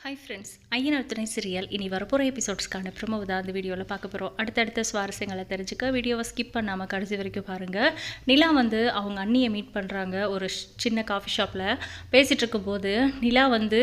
Hi friends Ayyanar துணை serial இனி வரப்போகிற எபிசோட்ஸ்க்கான ப்ரொமோ தான் அந்த வீடியோவில் பார்க்க போகிறோம் அடுத்தடுத்த சுவாரஸ்யங்களை தெரிஞ்சுக்க வீடியோவை ஸ்கிப் பண்ணாமல் கடைசி வரைக்கும் பாருங்கள் நிலா வந்து அவங்க அண்ணியை மீட் பண்ணுறாங்க ஒரு ஷ்- சின்ன காஃபி ஷாப்பில் பேசிகிட்டு இருக்கும்போது நிலா வந்து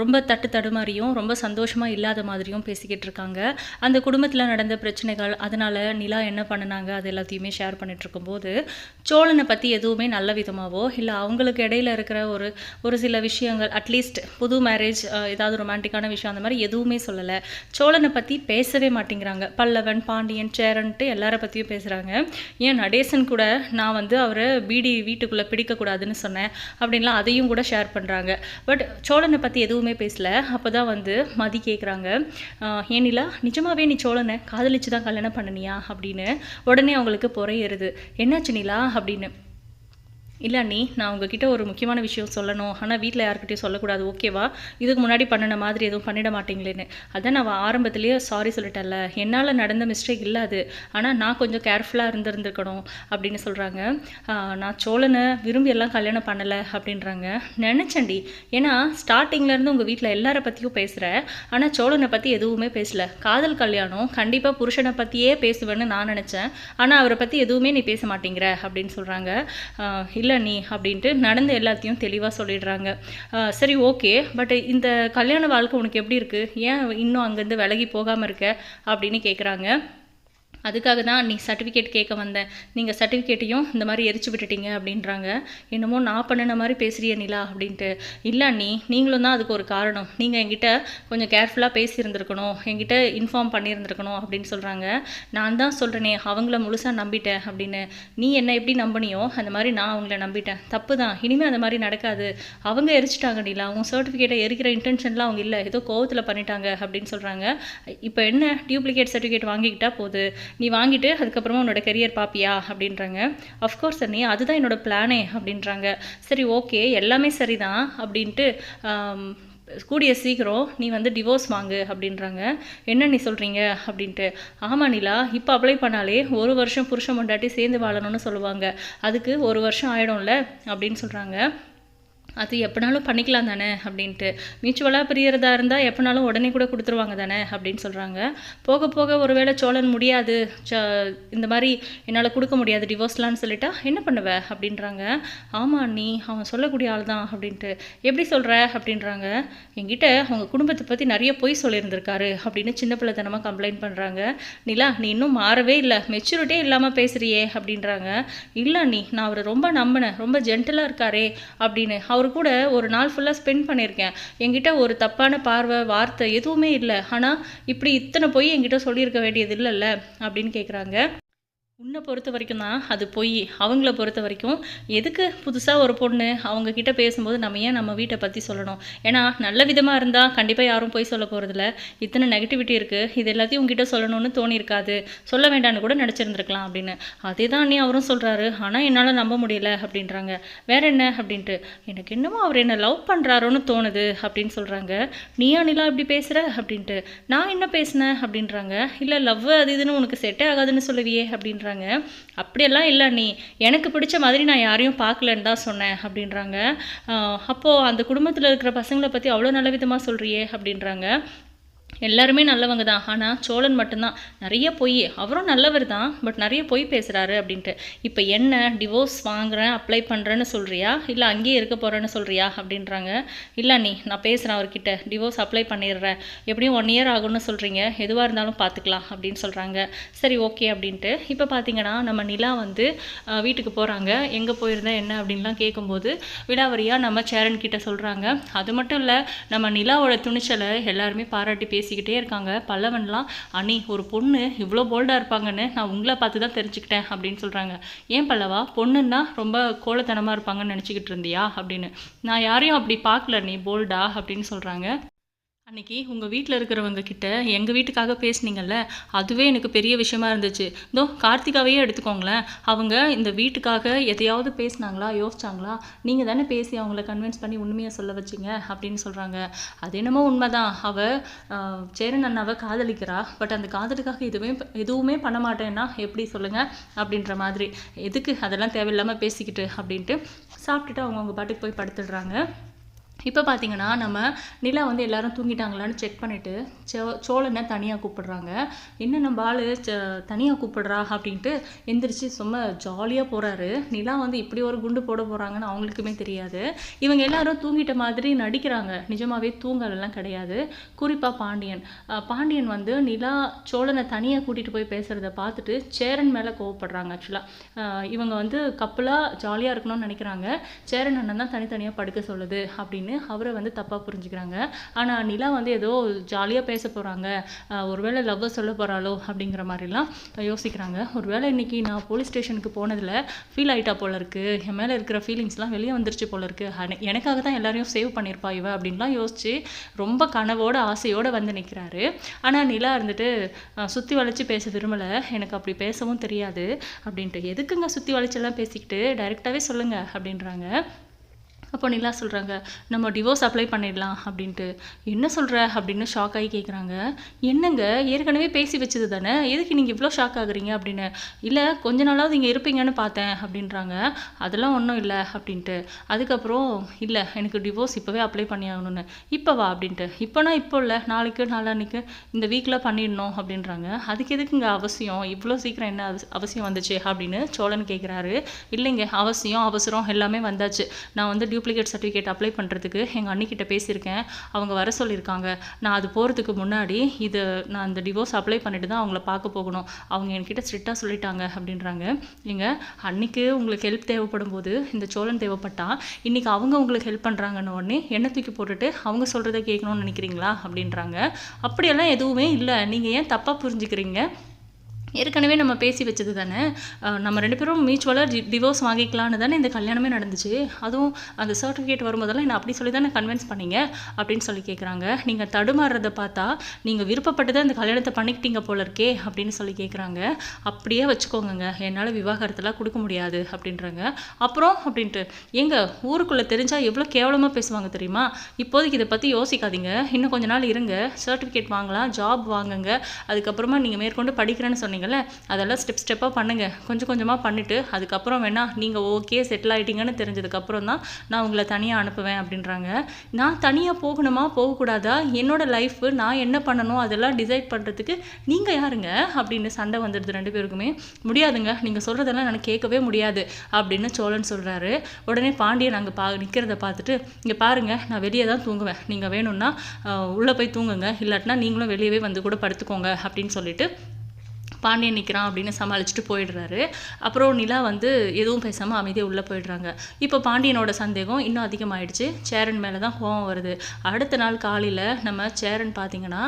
ரொம்ப தட்டு தடுமாறியும் ரொம்ப சந்தோஷமாக இல்லாத மாதிரியும் பேசிக்கிட்டு இருக்காங்க. அந்த குடும்பத்தில் நடந்த பிரச்சனைகள் அதனால் நிலா என்ன பண்ணினாங்க அது எல்லாத்தையுமே ஷேர் பண்ணிகிட்டு இருக்கும்போது சோழனை பற்றி எதுவுமே நல்ல விதமாகவோ இல்லை அவங்களுக்கு இடையில இருக்கிற ஒரு ஒரு சில விஷயங்கள் அட்லீஸ்ட் புது மேரேஜ் ஏதாவது ரொமான்டிக்கான விஷயம் அந்த மாதிரி எதுவுமே சொல்லலை. சோழனை பற்றி பேசவே மாட்டேங்கிறாங்க. பல்லவன் பாண்டியன் சேரன்ட்டு எல்லாரை பற்றியும் பேசுகிறாங்க ஏன் நடேசன் கூட நான் வந்து அவரை பீடி வீட்டுக்குள்ளே பிடிக்கக்கூடாதுன்னு சொன்னேன் அப்படின்லாம் அதையும் கூட ஷேர் பண்ணுறாங்க பட் சோழனை பற்றி எதுவுமே பேசல. அப்போ தான் வந்து மதி கேட்குறாங்க ஏனிலா நிஜமாகவே நீ சோழனை காதலிச்சு தான் கல்யாணம் பண்ணனியா? அப்படின்னு உடனே அவங்களுக்கு பொறையேறுது. என்னாச்சு நிலா? அப்படின்னு. இல்லை அண்ணி நான் உங்ககிட்ட ஒரு முக்கியமான விஷயம் சொல்லணும். ஆனால் வீட்டில் யாருக்கிட்டையும் சொல்லக்கூடாது ஓகேவா இதுக்கு முன்னாடி பண்ணின மாதிரி எதுவும் பண்ணிட மாட்டீங்களேன்னு. அதான் நான் ஆரம்பத்துலேயே சாரி சொல்லிட்டேன்ல. என்னால் நடந்த மிஸ்டேக் இல்லை அது. ஆனால் நான் கொஞ்சம் கேர்ஃபுல்லாக இருந்திருந்துருக்கணும் அப்படின்னு சொல்கிறாங்க நான் சோழனை விரும்பி எல்லாம் கல்யாணம் பண்ணலை அப்படின்றாங்க. நினச்சேன்டி. ஏன்னா ஸ்டார்டிங்லேருந்து உங்கள் வீட்டில் எல்லார பற்றியும் பேசுகிறேன் ஆனால் சோழனை பற்றி எதுவுமே பேசல. காதல் கல்யாணம் கண்டிப்பாக புருஷனை பற்றியே பேசுவேன்னு நான் நினச்சேன். ஆனால் அவரை பற்றி எதுவுமே நீ பேச மாட்டேங்கிற அப்படின்னு சொல்கிறாங்க இல்லை நீ அப்படின்ட்டு நடந்த எல்லாத்தையும் தெளிவாக சொல்லிடுறாங்க. ஆஹ் சரி ஓகே. பட் இந்த கல்யாண வாழ்க்கை உனக்கு எப்படி இருக்குது ஏன் இன்னும் அங்கேருந்து விலகி போகாமல் இருக்க? அப்படின்னு கேட்குறாங்க அதுக்காக தான் நீ சர்டிஃபிகேட் கேட்க வந்தேன் நீங்கள் சர்டிஃபிகேட்டையும் இந்த மாதிரி எரிச்சு விட்டுட்டீங்க அப்படின்றாங்க. என்னமோ நான் பண்ணின மாதிரி பேசுகிறிய நிலா அப்படின்ட்டு. இல்லை நீ நீங்களும் தான் அதுக்கு ஒரு காரணம். நீங்கள் என்கிட்ட கொஞ்சம் கேர்ஃபுல்லாக பேசியிருந்திருக்கணும். என்கிட்ட இன்ஃபார்ம் பண்ணியிருந்திருக்கணும் அப்படின்னு சொல்கிறாங்க நான் தான் சொல்கிறேனே அவங்கள முழுசாக நம்பிட்டேன் அப்படின்னு. நீ என்ன எப்படி நம்பினியோ அந்த மாதிரி நான் அவங்கள நம்பிட்டேன். தப்பு தான். இனிமேல் அந்த மாதிரி நடக்காது. அவங்க எரிச்சிட்டாங்க நிலா. அவங்க சர்டிஃபிகேட்டை எரிக்கிற இன்டென்ஷன்லாம் அவங்க இல்லை. ஏதோ கோவத்தில் பண்ணிட்டாங்க அப்படின்னு சொல்கிறாங்க இப்போ என்ன டியூப்ளிகேட் சர்டிஃபிகேட் வாங்கிக்கிட்டா போகுது நீ வாங்கிட்டு அதுக்கப்புறமா உன்னோட கெரியர் பார்ப்பியா அப்படின்றாங்க. அஃப்கோர்ஸ் அண்ணி அதுதான் என்னோட பிளானே அப்படின்றாங்க. சரி ஓகே எல்லாமே சரிதான் அப்படின்ட்டு கூடிய சீக்கிரம் நீ வந்து டிவோர்ஸ் வாங்கு அப்படின்றாங்க. என்ன நீ சொல்கிறீங்க அப்படின்ட்டு ஆமாம் நிலா இப்போ அப்ளை பண்ணாலே ஒரு வருஷம் புருஷன் பொண்டாட்டி சேர்ந்து வாழணும்னு சொல்லுவாங்க. அதுக்கு ஒரு வருஷம் ஆகிடும்ல அப்படின்னு சொல்கிறாங்க அது எப்போனாலும் பண்ணிக்கலாம் தானே அப்படின்ட்டு. மியூச்சுவலாக பிரியறதா இருந்தால் எப்போனாலும் உடனே கூட கொடுத்துருவாங்க தானே அப்படின்னு சொல்கிறாங்க போக போக ஒருவேளை சோழன் முடியாது ச இந்த மாதிரி என்னால் கொடுக்க முடியாது டிவோர்ஸ்லான்னு சொல்லிட்டா என்ன பண்ணுவ அப்படின்றாங்க. ஆமாம் நீ அவன் சொல்லக்கூடிய ஆள் தான் அப்படின்ட்டு. எப்படி சொல்கிற அப்படின்றாங்க. என்கிட்ட அவங்க குடும்பத்தை பற்றி நிறைய பொய் சொல்லியிருந்திருக்காரு அப்படின்னு சின்ன பிள்ளைத்தனமாக கம்ப்ளைண்ட் பண்ணுறாங்க நிலா நீ இன்னும் மாறவே இல்லை மெச்சூரிட்டியே இல்லாமல் பேசுகிறியே அப்படின்றாங்க. இல்லை நீ நான் அவரை ரொம்ப நம்பினேன் ரொம்ப ஜென்டலாக இருக்காரே அப்படின்னு. அவர் கூட ஒரு நாள் ஃபுல்லாக ஸ்பெண்ட் பண்ணியிருக்கேன். என்கிட்ட ஒரு தப்பான பார்வை வார்த்தை எதுவுமே இல்லை. ஆனால் இப்படி இத்தனை போய் என்கிட்ட சொல்லியிருக்க வேண்டியது இல்லைல்ல? அப்படின்னு கேட்குறாங்க உன்னை பொறுத்த வரைக்கும் தான் அது பொய். அவங்கள பொறுத்த வரைக்கும் எதுக்கு புதுசாக ஒரு பொண்ணு அவங்க கிட்ட பேசும்போது நம்ம ஏன் நம்ம வீட்டை பற்றி சொல்லணும்? ஏன்னா நல்ல விதமாக இருந்தால் கண்டிப்பாக யாரும் பொய் சொல்ல போகிறதில்ல இத்தனை நெகட்டிவிட்டி இருக்குது இது எல்லாத்தையும் உங்ககிட்ட சொல்லணும்னு தோணியிருக்காது. சொல்ல வேண்டாம்னு கூட நினச்சிருந்துருக்கலாம் அப்படின்னு. அதே தான் நீ அவரும் சொல்கிறாரு ஆனால் என்னால் நம்ப முடியல அப்படின்றாங்க. வேற என்ன அப்படின்ட்டு. எனக்கு என்னமோ அவர் என்ன லவ் பண்ணுறாரோன்னு தோணுது அப்படின்னு சொல்கிறாங்க நீயா நிலா இப்படி பேசுகிற அப்படின்ட்டு. நான் என்ன பேசினேன் அப்படின்றாங்க. இல்லை லவ் அது இதுன்னு உனக்கு செட்டே ஆகாதுன்னு சொல்லுவியே அப்படின்றாங்க. அப்படியெல்லாம் இல்லை நீ எனக்கு பிடிச்ச மாதிரி நான் யாரையும் பார்க்கலன்னு தான் சொன்னேன் அப்படின்றாங்க. அப்போது அந்த குடும்பத்தில் இருக்கிற பசங்களை பற்றி அவ்வளோ நல்ல விதமாக சொல்கிறியே அப்படின்றாங்க. எல்லாருமே நல்லவங்க தான். ஆனால் சோழன் மட்டும்தான். நிறைய பொய் அவரும் நல்லவர் தான் பட் நிறைய பொய் பேசுகிறாரு அப்படின்ட்டு. இப்போ என்ன டிவோர்ஸ் வாங்குறேன் அப்ளை பண்ணுறேன்னு சொல்கிறியா இல்லை அங்கேயே இருக்க போகிறேன்னு சொல்கிறியா அப்படின்றாங்க. இல்லை நீ நான் பேசுகிறேன் அவர்கிட்ட. டிவோர்ஸ் அப்ளை பண்ணிடுறேன். எப்படியும் ஒன் இயர் ஆகும்னு சொல்கிறீங்க எதுவாக இருந்தாலும் பார்த்துக்கலாம் அப்படின்னு சொல்கிறாங்க சரி ஓகே அப்படின்ட்டு. இப்போ பார்த்தீங்கன்னா நம்ம நிலா வந்து வீட்டுக்கு போகிறாங்க எங்கே போயிருந்தா என்ன அப்படின்லாம் கேட்கும்போது விடாவரியாக நம்ம சேரன் கிட்ட சொல்கிறாங்க அது மட்டும் இல்லை நம்ம நிலாவோட துணிச்சலை எல்லாருமே பாராட்டி பேசிக்கிட்டே இருக்காங்க. பல்லவன்லாம் அண்ணி ஒரு பொண்ணு இவ்வளோ போல்டாக இருப்பாங்கன்னு நான் உங்களை பார்த்து தான் தெரிஞ்சுக்கிட்டேன் அப்படின்னு சொல்கிறாங்க ஏன் பல்லவா? பொண்ணுன்னா ரொம்ப கோலத்தனமாக இருப்பாங்கன்னு நினச்சிக்கிட்டு இருந்தியா? அப்படின்னு. நான் யாரையும் அப்படி பார்க்கல நீ போல்டா அப்படின்னு சொல்கிறாங்க அன்னைக்கு உங்கள் வீட்டில் இருக்கிறவங்க கிட்ட எங்கள் வீட்டுக்காக பேசுனீங்கல்ல அதுவே எனக்கு பெரிய விஷயமா இருந்துச்சு. இதோ கார்த்திகாவையே எடுத்துக்கோங்களேன். அவங்க இந்த வீட்டுக்காக எதையாவது பேசுனாங்களா யோசிச்சாங்களா? நீங்கள் தானே பேசி அவங்கள கன்வின்ஸ் பண்ணி உண்மையை சொல்ல வச்சீங்க அப்படின்னு சொல்கிறாங்க அது என்னமோ உண்மைதான். அவள் சேரன் அண்ணாவை காதலிக்கிறா. பட் அந்த காதலுக்காக எதுவுமே எதுவுமே பண்ண மாட்டேன்னா எப்படி சொல்லுங்கள் அப்படின்ற மாதிரி. எதுக்கு அதெல்லாம் தேவையில்லாமல் பேசிக்கிட்டு அப்படின்ட்டு சாப்பிட்டுட்டு அவங்கவுங்க பாட்டுக்கு போய் படுத்துடுறாங்க. இப்போ பார்த்தீங்கன்னா நம்ம நிலா வந்து எல்லாரும் தூங்கிட்டாங்களான்னு செக் பண்ணிவிட்டு சோ சோழனை தனியாக கூப்பிடுறாங்க. என்ன நம்ம ஆள்? தனியாக கூப்பிடுறா அப்படின்ட்டு எந்திரிச்சு சும்மா ஜாலியாக போகிறாரு நிலா வந்து இப்படி ஒரு குண்டு போட போகிறாங்கன்னு அவங்களுக்குமே தெரியாது. இவங்க எல்லாரும் தூங்கிட்ட மாதிரி நடிக்கிறாங்க. நிஜமாகவே தூங்கலெல்லாம் கிடையாது. குறிப்பாக பாண்டியன். பாண்டியன் வந்து நிலா சோழனை தனியாக கூட்டிகிட்டு போய் பேசுகிறத பார்த்துட்டு சேரன் மேலே கோவப்படுறாங்க ஆக்சுவலாக இவங்க வந்து கப்பலாக ஜாலியாக இருக்கணும்னு நினைக்கிறாங்க. சேரன் அண்ணன் தான் தனித்தனியாக படுக்க சொல்லுது அப்படின்னு அவரை வந்து தப்பாக புரிஞ்சுக்கிறாங்க. ஆனால் நிலா வந்து ஏதோ ஜாலியாக பேச போகிறாங்க ஒருவேளை லவ்வை சொல்ல போகிறாளோ அப்படிங்கிற மாதிரிலாம் யோசிக்கிறாங்க. ஒருவேளை இன்னைக்கு நான் போலீஸ் ஸ்டேஷனுக்கு போனதில் ஃபீல் ஆயிட்டா போல இருக்குது என் மேலே இருக்கிற ஃபீலிங்ஸ்லாம் வெளியே வந்துருச்சு போல இருக்குது எனக்காக தான் எல்லாரையும் சேவ் பண்ணியிருப்பா இவ அப்படின்லாம் யோசிச்சு ரொம்ப கனவோட ஆசையோடு வந்து நிற்கிறாரு ஆனால் நிலா இருந்துட்டு சுற்றி வளைச்சு பேச விரும்பலை. எனக்கு அப்படி பேசவும் தெரியாது அப்படின்ட்டு. எதுக்குங்க சுற்றி வளைச்செல்லாம் பேசிக்கிட்டு? டைரெக்டாகவே சொல்லுங்கள் அப்படின்றாங்க. அப்போ நிலா சொல்கிறாங்க நம்ம டிவோர்ஸ் அப்ளை பண்ணிடலாம் அப்படின்ட்டு. என்ன சொல்கிற அப்படின்னு ஷாக் ஆகி கேட்குறாங்க என்னங்க? ஏற்கனவே பேசி வச்சது தானே? எதுக்கு நீங்கள் இவ்வளோ ஷாக் ஆகுறீங்க அப்படின்னு. இல்லை கொஞ்ச நாளாவது இங்கே இருப்பீங்கன்னு பார்த்தேன் அப்படின்றாங்க. அதெல்லாம் ஒன்றும் இல்லை அப்படின்ட்டு. அதுக்கப்புறம் இல்லை எனக்கு டிவோர்ஸ் இப்போவே அப்ளை பண்ணி ஆகணும்னு. இப்போ வா அப்படின்ட்டு. இப்போனா இப்போ இல்லை நாளைக்கு நாளான்னைக்கு இந்த வீக்கில் பண்ணிடணும் அப்படின்றாங்க. அதுக்கு எதுக்குங்க அவசியம்? இவ்வளோ சீக்கிரம் என்ன அவசி- அவசியம் வந்துச்சு அப்படின்னு சோழன் கேட்குறாரு இல்லைங்க அவசியம் அவசரம் எல்லாமே வந்தாச்சு. நான் வந்து டூப்ளிகேட் சர்டிஃபிகேட் அப்ளை பண்ணுறதுக்கு எங்கள் அண்ணிக்கிட்ட பேசியிருக்கேன். அவங்க வர சொல்லியிருக்காங்க. நான் அது போகிறதுக்கு முன்னாடி இது நான் இந்த டிவோர்ஸ் அப்ளை பண்ணிட்டு தான் அவங்கள பார்க்க போகணும். அவங்க என்கிட்ட ஸ்ட்ரிக்டாக சொல்லிட்டாங்க அப்படின்றாங்க. நீங்கள் அன்னைக்கு உங்களுக்கு ஹெல்ப் தேவைப்படும் போது இந்த சோழன் தேவைப்பட்டால் இன்றைக்கி அவங்க உங்களுக்கு ஹெல்ப் பண்ணுறாங்கன்னு உடனே என்ன தூக்கி போட்டுட்டு அவங்க சொல்கிறத கேட்கணும்னு நினைக்கிறீங்களா அப்படின்றாங்க. அப்படியெல்லாம் எதுவுமே இல்லை. நீங்கள் ஏன் தப்பாக புரிஞ்சுக்கிறீங்க? ஏற்கனவே நம்ம பேசி வச்சது தானே? நம்ம ரெண்டு பேரும் மியூச்சுவலாக டி டிவோர்ஸ் வாங்கிக்கலான்னு தானே இந்த கல்யாணமே நடந்துச்சு. அதுவும் அந்த சர்டிஃபிகேட் வரும்போதெல்லாம் என்ன அப்படி சொல்லி தானே கன்வின்ஸ் பண்ணீங்க? அப்படின்னு சொல்லி கேட்குறாங்க நீங்கள் தடுமாறுறத பார்த்தா நீங்கள் விருப்பப்பட்டு தான் இந்த கல்யாணத்தை பண்ணிக்கிட்டீங்க போல இருக்கே அப்படின்னு சொல்லி கேட்குறாங்க அப்படியே வச்சுக்கோங்க என்னால் விவாகரத்தெல்லாம் கொடுக்க முடியாது அப்படின்றாங்க. அப்புறம் அப்படின்ட்டு ஏங்க ஊருக்குள்ளே தெரிஞ்சால் எவ்வளோ கேவலமாக பேசுவாங்க தெரியுமா? இப்போதைக்கு இதை பற்றி யோசிக்காதீங்க. இன்னும் கொஞ்ச நாள் இருங்க. சர்டிஃபிகேட் வாங்கலாம் ஜாப் வாங்குங்க. அதுக்கப்புறமா நீங்கள் மேற்கொண்டு படிக்கிறேன்னு சொன்னீங்க. சொன்னீங்கல்ல அதெல்லாம் ஸ்டெப் ஸ்டெப்பாக பண்ணுங்க. கொஞ்சம் கொஞ்சமாக பண்ணிவிட்டு அதுக்கப்புறம் வேணால் நீங்கள் ஓகே செட்டில் ஆகிட்டீங்கன்னு தெரிஞ்சதுக்கப்புறம் தான் நான் உங்களை தனியாக அனுப்புவேன் அப்படின்றாங்க. நான் தனியாக போகணுமா? போகக்கூடாதா? என்னோட லைஃப்பு நான் என்ன பண்ணணும்? அதெல்லாம் டிசைட் பண்ணுறதுக்கு நீங்கள் யாருங்க? அப்படின்னு சண்டை வந்துடுது ரெண்டு பேருக்குமே. முடியாதுங்க. நீங்கள் சொல்கிறதெல்லாம் எனக்கு கேட்கவே முடியாது அப்படின்னு சோழன் சொல்கிறாரு உடனே பாண்டியன் அங்கே பா நிற்கிறத பார்த்துட்டு இங்கே பாருங்கள் நான் வெளியே தான் தூங்குவேன். நீங்கள் வேணும்னா உள்ளே போய் தூங்குங்க. இல்லாட்டினா நீங்களும் வெளியவே வந்து கூட படுத்துக்கோங்க. அப்படின்னு சொல்லிட்டு பாண்டியன் நிற்கிறான் அப்படின்னு சமாளிச்சுட்டு போயிடுறாரு. அப்புறம் நிலா வந்து எதுவும் பேசாமல் அமைதியாக உள்ளே போயிடுறாங்க. இப்போ பாண்டியனோட சந்தேகம் இன்னும் அதிகமாகிடுச்சு சேரன் மேலே தான் கோவம் வருது. அடுத்த நாள் காலையில் நம்ம சேரன் பார்த்தீங்கன்னா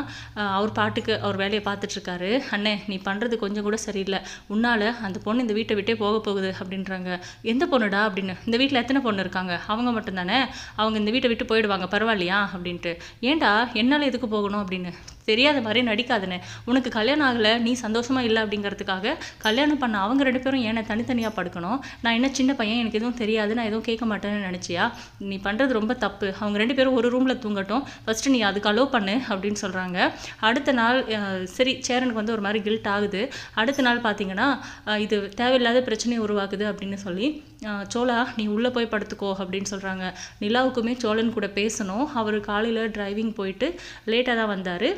அவர் பாட்டுக்கு அவர் வேலையை பார்த்துட்ருக்காரு அண்ணே நீ பண்ணுறது கொஞ்சம் கூட சரியில்லை. உன்னால் அந்த பொண்ணு இந்த வீட்டை விட்டே போக போகுது அப்படின்றாங்க. எந்த பொண்ணுடா? அப்படின்னு. இந்த வீட்டில் எத்தனை பொண்ணு இருக்காங்க? அவங்க மட்டும்தானே? அவங்க இந்த வீட்டை விட்டு போயிடுவாங்க பரவாயில்லையா? அப்படின்ட்டு. ஏன்டா என்னால் எதுக்கு போகணும்? அப்படின்னு. தெரியாத மாதிரி நடிக்காதுன்னு. உனக்கு கல்யாணம் ஆகலை நீ சந்தோஷமாக இல்லை அப்படிங்கிறதுக்காக கல்யாணம் பண்ண அவங்க ரெண்டு பேரும் ஏன்னா தனித்தனியாக படுக்கணும்? நான் என்ன சின்ன பையன் எனக்கு எதுவும் தெரியாது நான் எதுவும் கேட்க மாட்டேன்னு நினச்சியா? நீ பண்ணுறது ரொம்ப தப்பு. அவங்க ரெண்டு பேரும் ஒரு ரூமில் தூங்கட்டும். ஃபஸ்ட்டு நீ அதுக்கு அலோவ் பண்ணு அப்படின்னு சொல்கிறாங்க அடுத்த நாள் சரி சேரனுக்கு வந்து ஒரு மாதிரி கில்ட் ஆகுது. அடுத்த நாள் பார்த்தீங்கன்னா இது தேவையில்லாத பிரச்சனையை உருவாக்குது அப்படின்னு சொல்லி சோலா நீ உள்ளே போய் படுத்துக்கோ அப்படின்னு சொல்கிறாங்க நிலாவுக்குமே சோழன் கூட பேசணும். அவர் காலையில் டிரைவிங் போயிட்டு லேட்டாக தான் வந்தார்.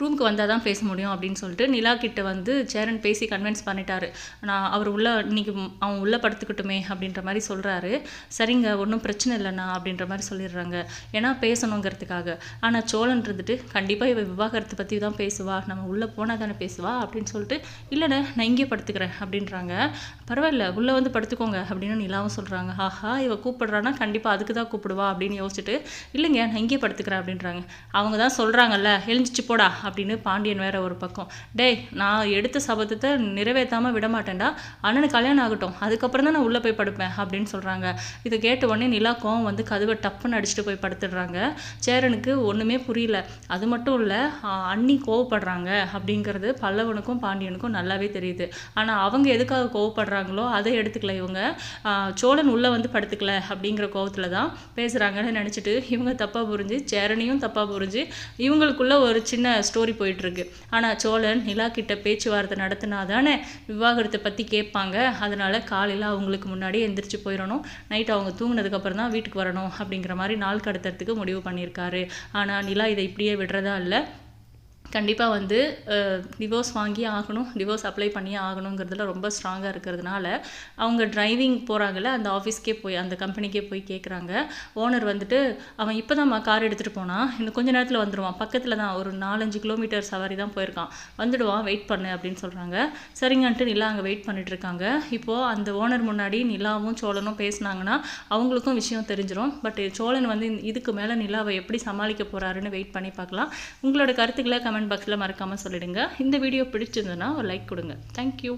ரூமுக்கு வந்தால் தான் பேச முடியும் அப்படின்னு சொல்லிட்டு நிலா கிட்ட வந்து சேரன் பேசி கன்வின்ஸ் பண்ணிட்டாரு. நான் அவர் உள்ள இன்னைக்கு அவன் உள்ளே படுத்துக்கட்டுமே அப்படின்ற மாதிரி சொல்கிறாரு சரிங்க ஒன்றும் பிரச்சனை இல்லைண்ணா அப்படின்ற மாதிரி சொல்லிடுறாங்க. ஏன்னா பேசணுங்கிறதுக்காக. ஆனால் சோழன் இருந்துட்டு கண்டிப்பாக இவ விவாகரத்தை பற்றி தான் பேசுவா. நம்ம உள்ளே போனால் தானே பேசுவா அப்படின்னு சொல்லிட்டு இல்லைண்ணே நான் இங்கே படுத்துக்கிறேன் அப்படின்றாங்க. பரவாயில்ல உள்ளே வந்து படுத்துக்கோங்க அப்படின்னு நிலாவும் சொல்கிறாங்க ஆஹா இவ கூப்பிடுறான்னா கண்டிப்பாக அதுக்கு தான் கூப்பிடுவா அப்படின்னு யோசிச்சுட்டு இல்லைங்க நான் இங்கே படுத்துக்கிறேன் அப்படின்றாங்க. அவங்க தான் சொல்கிறாங்கல்ல எழுந்துச்சு போடா அப்படின்னு பாண்டியன் வேற ஒரு பக்கம். டேய் நான் எடுத்த சபதத்தை நிறைவேற்றாமல் விட மாட்டேன்டா அண்ணனுக்கு கல்யாணம் ஆகட்டும். அதுக்கப்புறம் தான் நான் உள்ளே போய் படுப்பேன் அப்படின்னு சொல்கிறாங்க இதை கேட்ட உடனே நிலா கோவம் வந்து கதவை டப்புன்னு அடிச்சுட்டு போய் படுத்துடுறாங்க. சேரனுக்கு ஒன்றுமே புரியல. அது மட்டும் இல்லை அண்ணி கோவப்படுறாங்க. அப்படிங்கிறது பல்லவனுக்கும் பாண்டியனுக்கும் நல்லாவே தெரியுது. ஆனால் அவங்க எதுக்காக கோவப்படுறாங்களோ அதை எடுத்துக்கல இவங்க. சோழன் உள்ளே வந்து படுத்துக்கல அப்படிங்கிற கோவத்தில் தான் பேசுகிறாங்கன்னு நினச்சிட்டு இவங்க தப்பாக புரிஞ்சு சேரனையும் தப்பாக புரிஞ்சு இவங்களுக்குள்ள ஒரு சின்ன ஸ்டோரி போயிட்டுருக்கு. ஆனால் சோழன் நிலா கிட்ட பேச்சுவார்த்தை நடத்தினா தானே விவாகரத்தை பற்றி கேட்பாங்க. அதனால் காலையில் அவங்களுக்கு முன்னாடி எந்திரிச்சு போயிடணும் நைட் அவங்க தூங்கினதுக்கப்புறம் தான் வீட்டுக்கு வரணும் அப்படிங்கிற மாதிரி நாள் கடத்துறதுக்கு முடிவு பண்ணியிருக்காரு. ஆனால் நிலா இதை இப்படியே விடுறதா இல்லை. கண்டிப்பாக வந்து டிவோர்ஸ் வாங்கி ஆகணும் டிவோர்ஸ் அப்ளை பண்ணியே ஆகணுங்கிறதுல ரொம்ப ஸ்ட்ராங்காக இருக்கிறதுனால அவங்க டிரைவிங் போகிறாங்கல்ல அந்த ஆஃபீஸ்க்கே போய் அந்த கம்பெனிக்கே போய் கேட்குறாங்க ஓனர் வந்துட்டு அவன் இப்போ தான்மா கார் எடுத்துகிட்டு போனான் இன்னும் கொஞ்ச நேரத்தில் வந்துடுவான் பக்கத்தில் தான் ஒரு நாலஞ்சு கிலோமீட்டர் சவாரி தான் போயிருக்கான். வந்துடுவான் வெயிட் பண்ணு அப்படின்னு சொல்கிறாங்க சரிங்கன்ட்டு நிலா அங்கே வெயிட் பண்ணிட்டுருக்காங்க இப்போது அந்த ஓனர் முன்னாடி நிலாவும் சோழனும் பேசுனாங்கன்னா அவங்களுக்கும் விஷயம் தெரிஞ்சிடும் பட் சோழன் வந்து இதுக்கு மேலே நிலாவை எப்படி சமாளிக்க போகிறாருன்னு வெயிட் பண்ணி பார்க்கலாம். உங்களோட கருத்துக்களை கமெண்ட் பாக்ஸில் மறக்காமல் சொல்லிடுங்க. இந்த வீடியோ பிடிச்சிருந்ததுன்னா ஒரு லைக் கொடுங்க. தேங்க்யூ